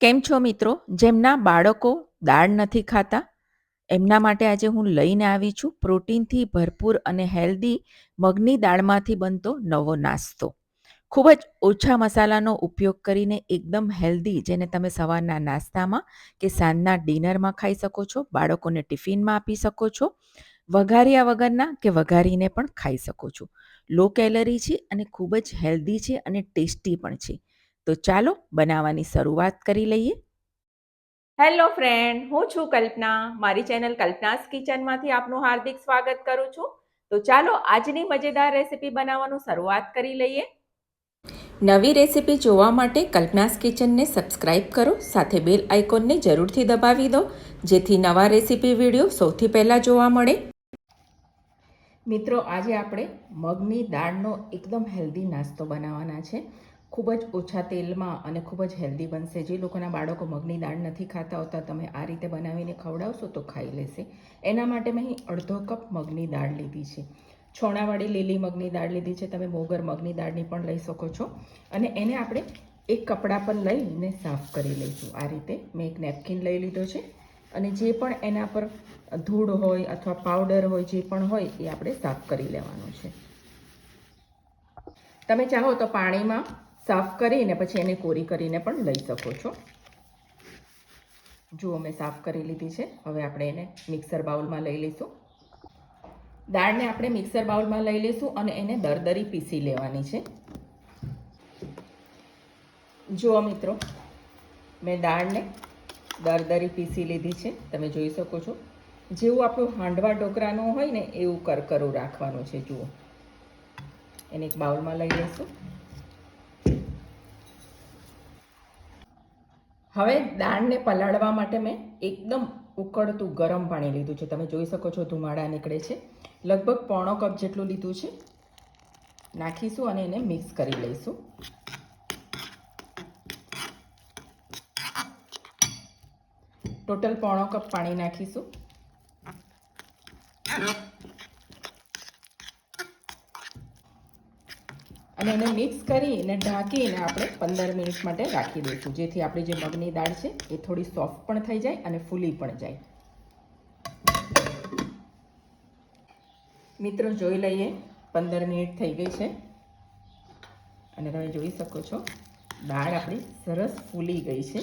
કેમ છો મિત્રો? જેમના બાળકો દાળ નથી ખાતા, એમના માટે આજે હું લઈને આવી છું પ્રોટીનથી ભરપૂર અને હેલ્ધી મગની દાળમાંથી બનતો નવો નાસ્તો. ખૂબ જ ઓછા મસાલાનો ઉપયોગ કરીને એકદમ હેલ્ધી જેને તમે સવારના નાસ્તામાં કે સાંજના ડિનરમાં ખાઈ શકો છો, બાળકોને ટિફિનમાં આપી શકો છો, વઘાર્યા વગરના કે વઘારીને પણ ખાઈ શકો છો. લો કેલરી છે અને ખૂબ જ હેલ્ધી છે અને ટેસ્ટી પણ છે. તો ચાલો બનાવવાની શરૂઆત કરી લઈએ. હેલો ફ્રેન્ડ હું છું કલ્પના. મારી ચેનલ કલ્પનાસ કિચનમાંથી આપનું હાર્દિક સ્વાગત કરું છું. તો ચાલો આજની મજેદાર રેસીપી બનાવવાનું શરૂઆત કરી લઈએ. નવી રેસીપી જોવા માટે કલ્પનાસ કિચનને સબસ્ક્રાઇબ કરો, સાથે બેલ આઇકોનને જરૂરથી દબાવી દો, જેથી નવા રેસીપી વીડિયો સૌથી પહેલાં જોવા મળે. મિત્રો, આજે આપણે મગની દાળનો એકદમ હેલ્ધી નાસ્તો બનાવવાના છે. ખૂબ જ ઓછા તેલમાં અને ખૂબ જ હેલ્ધી બનશે. જે લોકોના બાળકો મગની દાળ નથી ખાતા હોતા, તમે આ રીતે બનાવીને ખવડાવશો તો ખાઈ લેશે. એના માટે મેં અહીં અડધો કપ મગની દાળ લીધી છે. છોણાવાળી લીલી મગની દાળ લીધી છે. તમે મોગર મગની દાળની પણ લઈ શકો છો. અને એને આપણે એક કપડાં પર લઈને સાફ કરી લઈશું. આ રીતે મેં એક નેપકિન લઈ લીધો છે. અને જે પણ એના પર ધૂળ હોય અથવા પાવડર હોય, જે પણ હોય, એ આપણે સાફ કરી લેવાનું છે. તમે ચાહો તો પાણીમાં સાફ કરીને પછી એને કોરી કરીને પણ લઈ શકો છો. જુઓ મેં સાફ કરી લીધી છે. હવે આપણે એને મિક્સર બાઉલમાં લઈ લઈશું. દાળને આપણે મિક્સર બાઉલમાં લઈ લઈશું અને એને દરદરી પીસી લેવાની છે. જુઓ મિત્રો, મેં દાળને દરદરી પીસી લીધી છે. તમે જોઈ શકો છો. જેવું આપણું હાંડવા ઢોકરાનું હોય ને એવું કરકરું રાખવાનું છે. જુઓ. એને એક બાઉલમાં લઈ લઈશું. હવે દાળને પલાળવા માટે મેં એકદમ ઉકળતું ગરમ પાણી લીધું છે. તમે જોઈ શકો છો ધુમાડા નીકળે છે. લગભગ પોણો કપ જેટલું લીધું છે. નાખીશું અને એને મિક્સ કરી લઈશું. ટોટલ પોણો કપ પાણી નાખીશું. અને એને મિક્સ કરીને ઢાંકીને આપણે પંદર મિનિટ માટે રાખી દઈશું. જેથી આપણી જે મગની દાળ છે, એ થોડી સોફ્ટ પણ થઈ જાય અને ફૂલી પણ જાય. મિત્રો, જોઈ લઈએ. પંદર મિનિટ થઈ ગઈ છે. અને તમે જોઈ શકો છો, દાળ આપણી સરસ ફૂલી ગઈ છે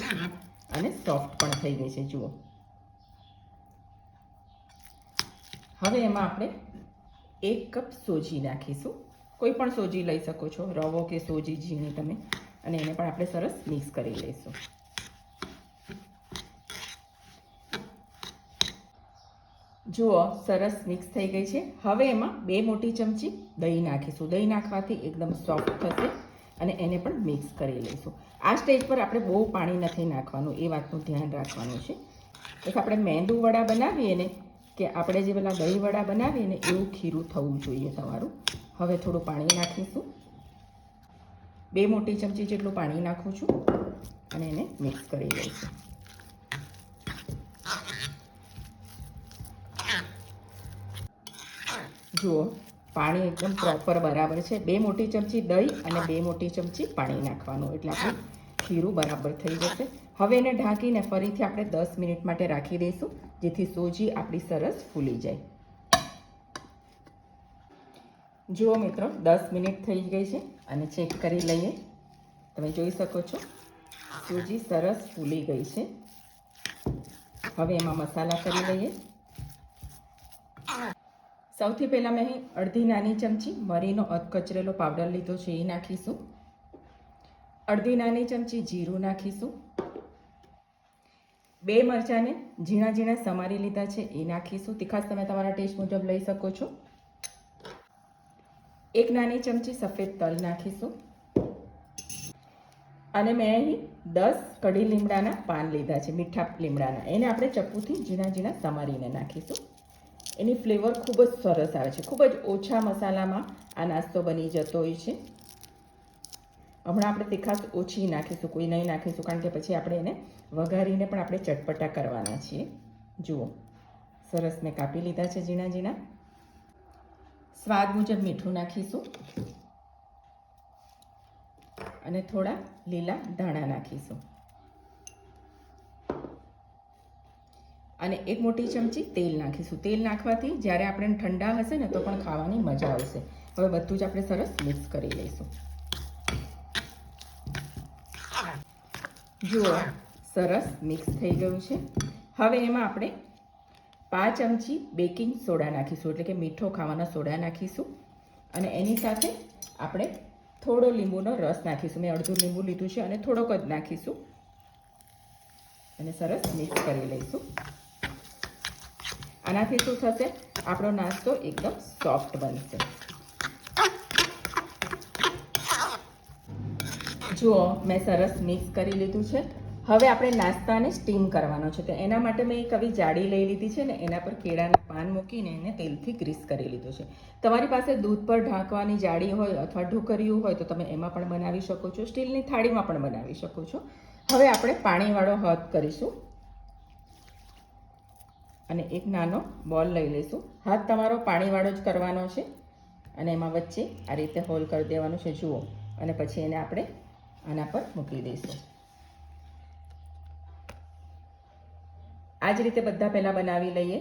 અને સોફ્ટ પણ થઈ ગઈ છે. જુઓ. હવે એમાં આપણે એક કપ સોજી નાખીશું. કોઈ પણ સોજી લઈ શકો છો, રવો કે સોજી ઝીણી તમે, અને એને પણ આપણે સરસ મિક્સ કરી લઈશું. જુઓ, સરસ મિક્સ થઈ ગઈ છે. હવે એમાં બે મોટી ચમચી દહીં નાખીશું. દહીં નાખવાથી એકદમ સોફ્ટ થશે અને એને પણ મિક્સ કરી લઈશું. આ સ્ટેજ પર આપણે બહુ પાણી નથી નાખવાનું, એ વાતનું ધ્યાન રાખવાનું છે. એક આપણે મેંદુ વડા બનાવીએ ને, કે આપણે જે પેલા દહીં વડા બનાવીએ ને, એવું ખીરું થવું જોઈએ તમારું. હવે થોડું પાણી નાખીશું. બે મોટી ચમચી જેટલું પાણી નાખું છું અને એને મિક્સ કરી લઈશું. જુઓ, પાણી એકદમ પ્રોપર બરાબર છે. બે મોટી ચમચી દહીં અને બે મોટી ચમચી પાણી નાખવાનું, એટલે આપણું ખીરું બરાબર થઈ જશે. હવે એને ઢાંકીને ફરીથી આપણે દસ મિનિટ માટે રાખી દઈશું, જેથી સોજી આપણી સરસ ફૂલી જાય. જુઓ મિત્રો, દસ મિનિટ થઈ ગઈ છે અને ચેક કરી લઈએ. તમે જોઈ શકો છો, સૂજી સરસ ફૂલી ગઈ છે. હવે એમાં મસાલા કરી લઈએ. સૌથી પહેલાં મેં અહીં અડધી નાની ચમચી મરીનો અધકચરેલો પાવડર લીધો છે, એ નાખીશું. અડધી નાની ચમચી જીરું નાખીશું. બે મરચાંને ઝીણા ઝીણા સમારી લીધા છે, એ નાખીશું. તીખાસ તમે તમારા ટેસ્ટ મુજબ લઈ શકો છો. એક નાની ચમચી સફેદ તલ નાખીશું. અને મેં અહીં દસ કઢી લીમડાના પાન લીધા છે, મીઠા લીમડાના. એને આપણે ચપ્પુથી ઝીણા ઝીણા સમારીને નાખીશું. એની ફ્લેવર ખૂબ જ સરસ આવે છે. ખૂબ જ ઓછા મસાલામાં આ નાસ્તો બની જતો હોય છે. હમણાં આપણે તીખાસ ઓછી નાખીશું, કોઈ નહીં નાખીશું, કારણ કે પછી આપણે એને વઘારીને પણ આપણે ચટપટા કરવાના છીએ. જુઓ, સરસ મેં કાપી લીધા છે ઝીણા ઝીણા. સ્વાદ મુજબ મીઠું નાખીશું. અને થોડા લીલા ધાણા નાખીશું. અને એક મોટી ચમચી તેલ નાખીશું. તેલ નાખવાથી જ્યારે આપણે ઠંડા હશે ને તો પણ ખાવાની મજા આવશે. હવે બધું જ આપણે સરસ મિક્સ કરી લઈશું. જુઓ, સરસ મિક્સ થઈ ગયું છે. હવે એમાં આપણે પાંચ ચમચી બેકિંગ સોડા નાખીશું. એટલે કે મીઠો ખાવાનો સોડા નાખીશું. અને એની સાથે આપણે થોડો લીંબુનો રસ નાખીશું. મેં અડધું લીંબુ લીધું છે અને થોડોક જ નાખીશું. અને સરસ મિક્સ કરી લઈશું. આનાથી શું થશે? આપણો નાસ્તો એકદમ સોફ્ટ બનશે. જુઓ, મેં સરસ મિક્સ કરી લીધું છે. હવે આપણે નાસ્તાને સ્ટીમ કરવાનો છે. તો એના માટે મેં એક આવી જાડી લઈ લીધી છે ને એના પર કેળાના પાન મૂકીને એને તેલથી ગ્રીસ કરી લીધું છે. તમારી પાસે દૂધ પર ઢાંકવાની જાડી હોય અથવા ઢોકરિયું હોય તો તમે એમાં પણ બનાવી શકો છો. સ્ટીલની થાળીમાં પણ બનાવી શકો છો. હવે આપણે પાણીવાળો હાથ કરીશું અને એક નાનો બોલ લઈ લઈશું. હાથ તમારો પાણીવાળો જ કરવાનો છે અને એમાં વચ્ચે આ રીતે હોલ કરી દેવાનું છે. જુઓ. અને પછી એને આપણે આના પર મૂકી દઈશું. આ જ રીતે બધા પહેલાં બનાવી લઈએ.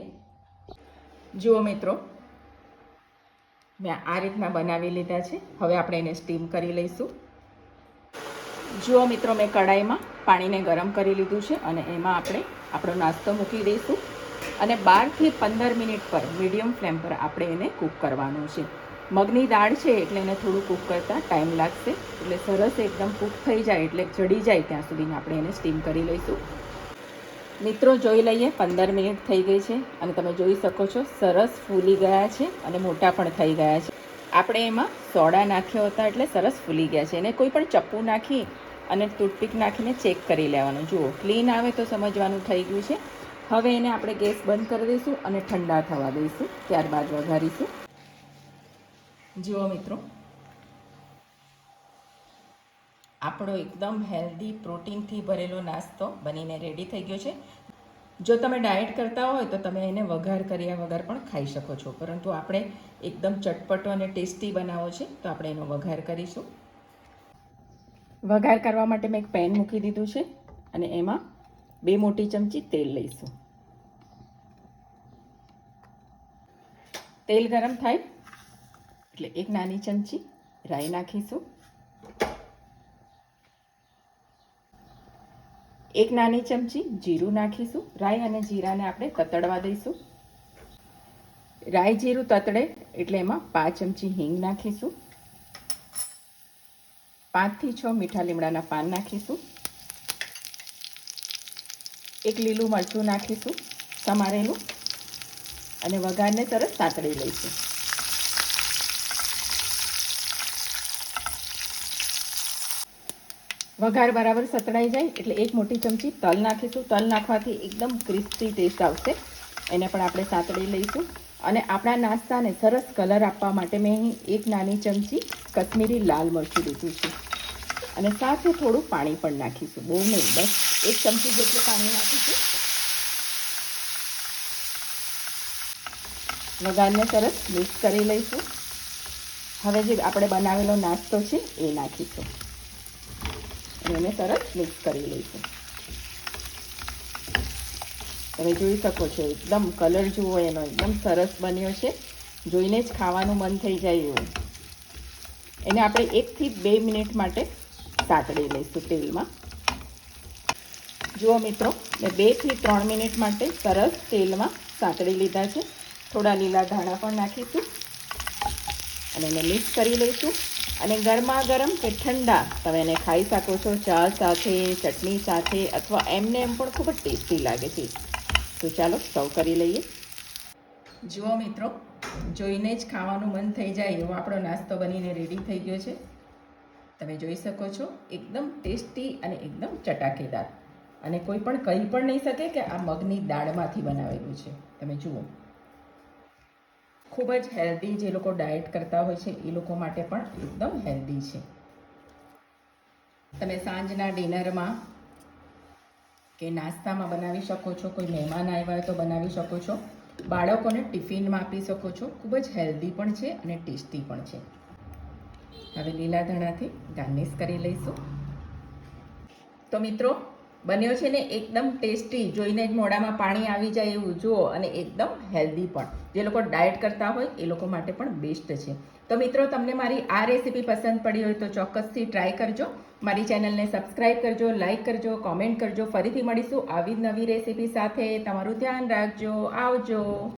જુઓ મિત્રો, મેં આ રીતના બનાવી લીધા છે. હવે આપણે એને સ્ટીમ કરી લઈશું. જુઓ મિત્રો, મેં કઢાઈમાં પાણીને ગરમ કરી લીધું છે અને એમાં આપણે આપણો નાસ્તો મૂકી દઈશું. અને બારથી પંદર મિનિટ પર મીડિયમ ફ્લેમ પર આપણે એને કૂક કરવાનું છે. મગની દાળ છે એટલે એને થોડું કૂક કરતાં ટાઈમ લાગશે. એટલે સરસ એકદમ કૂક થઈ જાય એટલે ચડી જાય ત્યાં સુધીને આપણે એને સ્ટીમ કરી લઈશું. મિત્રો, જોઈ લઈએ, પંદર મિનિટ થઈ ગઈ છે અને તમે જોઈ શકો છો, સરસ ફૂલી ગયા છે અને મોટા પણ થઈ ગયા છે. આપણે એમાં સોડા નાખ્યો હતા એટલે સરસ ફૂલી ગયા છે. એને કોઈ પણ ચપ્પુ નાખી અને ટૂથપીક નાખીને ચેક કરી લેવાનું. જુઓ, ક્લીન આવે તો સમજવાનું થઈ ગયું છે. હવે એને આપણે ગેસ બંધ કરી દઈશું અને ઠંડા થવા દઈશું. ત્યારબાદ વઘારીશું. જુઓ મિત્રો આપણો એકદમ હેલ્ધી પ્રોટીનથી ભરેલો નાસ્તો બનીને રેડી થઈ ગયો છે. જો તમે ડાયટ કરતા હોય તો તમે એને વઘાર કર્યા વગર પણ ખાઈ શકો છો. પરંતુ આપણે એકદમ ચટપટો અને ટેસ્ટી બનાવો છે, તો આપણે એનો વઘાર કરીશું. વઘાર કરવા માટે મેં એક પેન મૂકી દીધું છે અને એમાં બે મોટી ચમચી તેલ લઈશું. તેલ ગરમ થાય એટલે એક નાની ચમચી રાઈ નાખીશું. એક નાની ચમચી જીરું નાખીશું. રાઈ અને જીરાને આપણે તતડવા દઈશું. રાઈ જીરું તતડે એટલે એમાં પાંચ ચમચી હિંગ નાખીશું. પાંચથી છ મીઠા લીમડાના પાન નાખીશું. એક લીલું મરચું નાખીશું. સમારેલું અને વઘારને સરસ સાતળી લઈશું. વઘાર બરાબર સતળાઈ જાય એટલે એક મોટી ચમચી તલ નાખીશું. તલ નાખવાથી એકદમ ક્રિસ્પી ટેસ્ટ આવશે. એને પણ આપણે સાતળી લઈશું. અને આપણા નાસ્તાને સરસ કલર આપવા માટે મેં અહીં એક નાની ચમચી કશ્મીરી લાલ મરચું લીધું છે. અને સાથે થોડું પાણી પણ નાખીશું. બહુ નહીં, બસ એક ચમચી જેટલું પાણી નાખીશું. વઘારને સરસ મિક્સ કરી લઈશું. હવે જે આપણે બનાવેલો નાસ્તો છે, એ નાખીશું. એને સરસ મિક્સ કરી લઈશું. તમે જોઈ શકો છો, એકદમ કલર જુઓ, એનો એકદમ સરસ બન્યો છે. જોઈને જ ખાવાનું મન થઈ જાય એવું. એને આપણે એકથી બે મિનિટ માટે સાતળી લઈશું તેલમાં. જુઓ મિત્રો, મેં બેથી ત્રણ મિનિટ માટે સરસ તેલમાં સાતળી લીધા છે. થોડા લીલા ધાણા પણ નાખીશું. અને એને મિક્સ કરી લઈશું. અને ગરમા ગરમ કે ઠંડા તમે એને ખાઈ શકો છો, ચા સાથે, ચટણી સાથે અથવા એમને એમ પણ ખૂબ જ ટેસ્ટી લાગે છે. તો ચાલો સર્વ કરી લઈએ. જુઓ મિત્રો, જોઈને જ ખાવાનું મન થઈ જાય એવો આપણો નાસ્તો બનીને રેડી થઈ ગયો છે. તમે જોઈ શકો છો, એકદમ ટેસ્ટી અને એકદમ ચટાકેદાર. અને કોઈ પણ કહી પણ નહીં શકે કે આ મગની દાળમાંથી બનાવેલું છે. તમે જુઓ. ખૂબ જ હેલ્ધી જે લોકો ડાયટ કરતા હોય છે, એ લોકો માટે પણ એકદમ હેલ્ધી છે. તમે સાંજના ડિનરમાં કે નાસ્તામાં બનાવી શકો છો, કોઈ મહેમાન આવ્યા હોય તો બનાવી શકો છો. બાળકોને ટિફિનમાં આપી શકો છો. ખૂબ જ હેલ્ધી પણ છે અને ટેસ્ટી પણ છે. હવે લીલા ધણાથી ગાર્નિશ કરી લઈશું. તો મિત્રો બન્યો છે ને એકદમ ટેસ્ટી, જોઈને જ મોઢામાં પાણી આવી જાય એવું, જુઓ, અને એકદમ હેલ્ધી પણ. જે લોકો ડાયટ કરતા હોય, એ લોકો માટે પણ બેસ્ટ છે. તો મિત્રો, તમને મારી આ રેસીપી પસંદ પડી હોય તો ચોક્કસથી ટ્રાય કરજો. મારી ચેનલને સબસ્ક્રાઈબ કરજો, લાઇક કરજો, કોમેન્ટ કરજો. ફરીથી મળીશું આવી નવી રેસીપી સાથે. તમારું ધ્યાન રાખજો. આવજો.